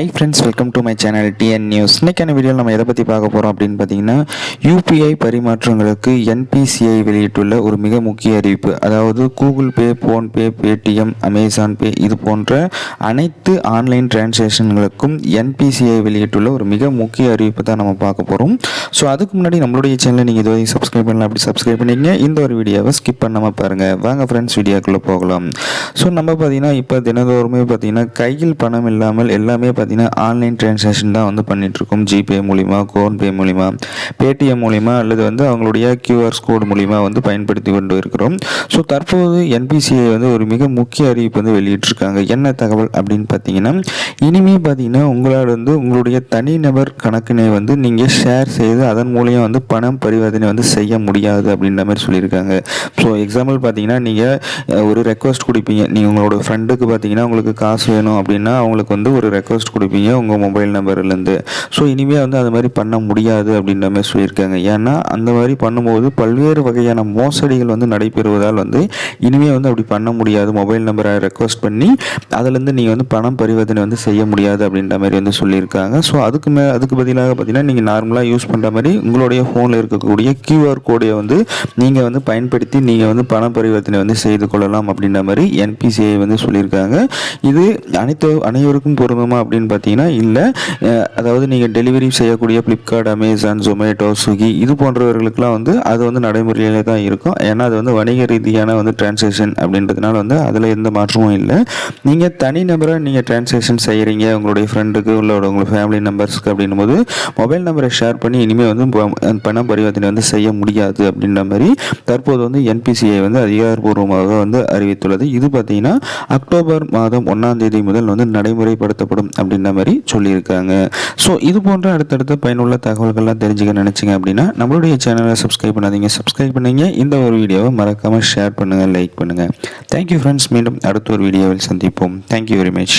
Hi friends welcome to my channel TN news இன்னைக்கான வீடியோவில் நம்ம எதை பற்றி பார்க்க போகிறோம் அப்படின்னு பார்த்தீங்கன்னா யூபிஐ பரிமாற்றங்களுக்கு என்பிசிஐ வெளியிட்டுள்ள ஒரு மிக முக்கிய அறிவிப்பு. அதாவது Google Pay PhonePe Paytm Amazon Pay இது போன்ற அனைத்து ஆன்லைன் டிரான்சாக்ஷன்களுக்கும் என்பிசிஐ வெளியிட்டுள்ள ஒரு மிக முக்கிய அறிவிப்பு தான் நம்ம பார்க்க போகிறோம் ஸோ அதுக்கு முன்னாடி நம்மளுடைய சேனலை நீங்கள் இதுவரை சப்ஸ்கிரைப் பண்ணலாம் அப்படி சப்ஸ்கிரைப் பண்ணிங்க இந்த ஒரு வீடியோவை ஸ்கிப் பண்ணாமல் பாருங்கள் வாங்க ஃப்ரெண்ட்ஸ் வீடியோக்குள்ளே போகலாம். ஸோ நம்ம பார்த்தீங்கன்னா இப்போ தினந்தோறுமே பார்த்தீங்கன்னா கையில் பணம் இல்லாமல் எல்லாமே பார்த்தீங்கன்னா பார்த்தீங்கன்னா ஆன்லைன் டிரான்சாக்ஷன் தான் வந்து பண்ணிகிட்ருக்கோம் ஜிபே மூலிமா ஃபோன்பே மூலிமா பேடிஎம் மூலிமா அல்லது வந்து அவங்களுடைய கியூஆர்ஸ் கோட் மூலிமா வந்து பயன்படுத்தி கொண்டு இருக்கிறோம். ஸோ தற்போது என்பிசிஐ வந்து ஒரு மிக முக்கிய அறிவிப்பு வந்து வெளியிட்டிருக்காங்க. என்ன தகவல் அப்படின்னு பார்த்தீங்கன்னா இனிமே பார்த்தீங்கன்னா உங்களால் வந்து உங்களுடைய தனிநபர் கணக்கினை வந்து நீங்கள் ஷேர் செய்து அதன் மூலியம் வந்து பணம் பரிவர்த்தனை வந்து செய்ய முடியாது அப்படின்ற மாதிரி சொல்லியிருக்காங்க. ஸோ எக்ஸாம்பிள் பார்த்தீங்கன்னா நீங்கள் ஒரு ரெக்வஸ்ட் கொடுப்பீங்க. நீங்கள் உங்களோட ஃப்ரெண்டுக்கு பார்த்தீங்கன்னா உங்களுக்கு காசு வேணும் அப்படின்னா அவங்களுக்கு வந்து ஒரு ரெக்வஸ்ட் கொடுப்பீங்க உங்கள் மொபைல் நம்பர்லேருந்து. ஸோ இனிமேல் வந்து அது மாதிரி பண்ண முடியாது அப்படின்ற மாதிரி சொல்லியிருக்காங்க. ஏன்னா அந்த மாதிரி பண்ணும்போது பல்வேறு வகையான மோசடிகள் வந்து நடைபெறுவதால் வந்து இனிமேல் வந்து அப்படி பண்ண முடியாது. மொபைல் நம்பரை ரெக்வஸ்ட் பண்ணி அதுலேருந்து நீங்கள் வந்து பணம் பரிவர்த்தனை வந்து செய்ய முடியாது அப்படின்ற மாதிரி வந்து சொல்லியிருக்காங்க. ஸோ அதுக்கு மே அதுக்கு பதிலாக பார்த்தீங்கன்னா நீங்கள் நார்மலாக யூஸ் பண்ணுற மாதிரி உங்களுடைய ஃபோனில் இருக்கக்கூடிய கியூஆர் கோடை வந்து நீங்கள் வந்து பயன்படுத்தி நீங்கள் வந்து பண பரிவர்த்தனை வந்து செய்து கொள்ளலாம் அப்படின்ற மாதிரி என்பிசிஐ வந்து சொல்லியிருக்காங்க. இது அனைத்து அனைவருக்கும் பொருந்துமா அப்படின்னு பார்த்தீங்கன்னா இல்லை அதாவது நீங்கள் டெலிவரி செய்யக்கூடிய ஃப்ளிப்கார்ட் அமேசான் ஜொமேட்டோ ஸ்விக்கி இது போன்றவர்களுக்கெல்லாம் வந்து அது வந்து நடைமுறையிலே தான் இருக்கும். ஏன்னா அது வந்து வணிக ரீதியான வந்து டிரான்சேக்ஷன் அப்படின்றதுனால வந்து அதில் எந்த மாற்றமும் இல்லை. நீங்கள் தனிநபராக நீங்கள் டிரான்சேக்ஷன் செய்கிறீங்க உங்களுடைய ஃப்ரெண்டுக்கு உள்ள உங்கள் ஃபேமிலி நம்பர்ஸ்க்கு அப்படின்னும் போது மொபைல் நம்பரை ஷேர் பண்ணி இனிமேல் வந்து ப- பண பரிவர்த்தனை வந்து செய்ய முடியாது அப்படின்ற மாதிரி தற்போது வந்து என்பிசிஐ வந்து அதிகாரப்பூர்வமாக வந்து அறிவித்துள்ளது. இது பார்த்தீங்கன்னா அக்டோபர் மாதம் ஒன்றாம் தேதி முதல் வந்து நடைமுறைப்படுத்தப்படும் அப்படின்ற மாதிரி சொல்லியிருக்காங்க. ஸோ இது போன்ற அடுத்தடுத்த பயனுள்ள தகவல்கள்லாம் தெரிஞ்சுக்க நினச்சிங்க அப்படின்னா நம்மளுடைய சேனலை சப்ஸ்கிரைப் பண்ணாதீங்க. சப்ஸ்கிரைப் பண்ணுங்க. இந்த ஒரு வீடியோவை மறக்காமல் ஷேர் பண்ணுங்கள் லைக் பண்ணுங்கள் தேங்க்யூ ஃப்ரெண்ட்ஸ் மீண்டும் அடுத்த ஒரு வீடியோவில் சந்திப்போம். Thank you very much